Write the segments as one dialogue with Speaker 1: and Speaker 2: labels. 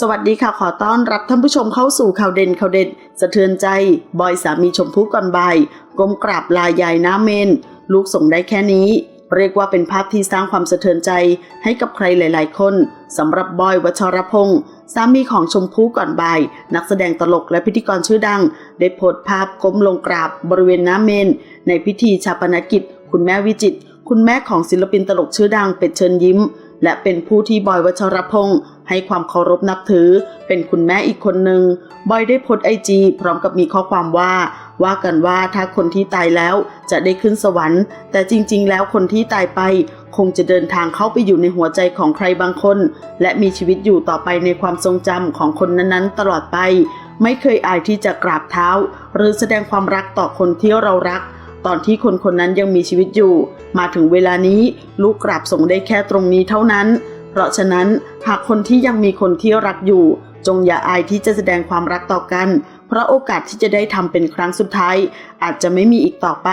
Speaker 1: สวัสดีค่ะขอต้อนรับท่านผู้ชมเข้าสู่ข่าวเด่นข่าวเด็ด สะเทือนใจ บอยสามีชมพู่ก่อนบ่ายก้มกราบลายายน้าเมน ลูกส่งได้แค่นี้ เรียกว่าเป็นภาพที่สร้างความสะเทือนใจให้กับใครหลาย ๆ คนสำหรับบอยวัชรพงศ์สามีของชมพู่ก่อนบ่าย นักแสดงตลกและพิธีกรชื่อดัง ได้โพสต์ภาพก้มลงกราบบริเวณน้าเมน ในพิธีชาปนกิจ คุณแม่วิจิตคุณแม่ของศิลปินตลกชื่อดังเป็ดเชิญยิ้ม และเป็นผู้ที่บอยวัชรพงศ์ ให้ความเคารพนับถือ เป็นคุณแม่อีกคนหนึ่งบอยได้โพสไอจีพร้อมกับมีข้อความว่า ว่ากันว่าถ้าคนที่ตายแล้วจะได้ขึ้นสวรรค์ แต่จริง ๆ แล้วคนที่ตายไป คงจะเดินทางเข้าไปอยู่ในหัวใจของใครบางคน และมีชีวิตอยู่ต่อไปในความทรงจำของคนนั้นๆ ตลอดไป ไม่เคยอายที่จะกราบเท้า หรือแสดงความรักต่อคนที่เรารักตอนที่คนคนนั้นยังมีชีวิตอยู่ มาถึงเวลานี้ลูกกราบส่งได้แค่ตรงนี้เท่านั้น เพราะฉะนั้นหากคนที่ยังมีคนที่รักอยู่ จงอย่าอายที่จะแสดงความรักต่อกัน เพราะโอกาสที่จะได้ทำเป็นครั้งสุดท้าย อาจจะไม่มีอีกต่อไป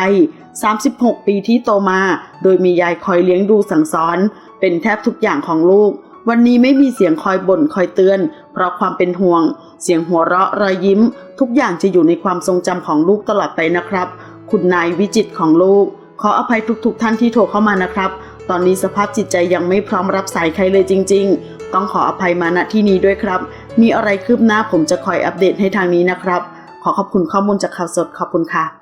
Speaker 1: 36 ปีที่โตมา โดยมียายคอยเลี้ยงดูสั่งสอน เป็นแทบทุกอย่างของลูก วันนี้ไม่มีเสียงคอยบ่นคอยเตือน เพราะความเป็นห่วง เสียงหัวเราะรอยยิ้ม ทุกอย่างจะอยู่ในความทรงจำของลูกตลอดไปนะครับ คุณนายวิจิตของลูกขออภัยทุกๆท่านที่โทรเข้ามานะครับ ตอนนี้สภาพจิตใจยังไม่พร้อมรับสายใครเลยจริง ๆ ต้องขออภัยมาณที่นี้ด้วยครับ มีอะไรคืบหน้าผมจะคอยอัปเดตให้ทางนี้นะครับ ขอขอบคุณข้อมูลจากข่าวสดขอบคุณค่ะ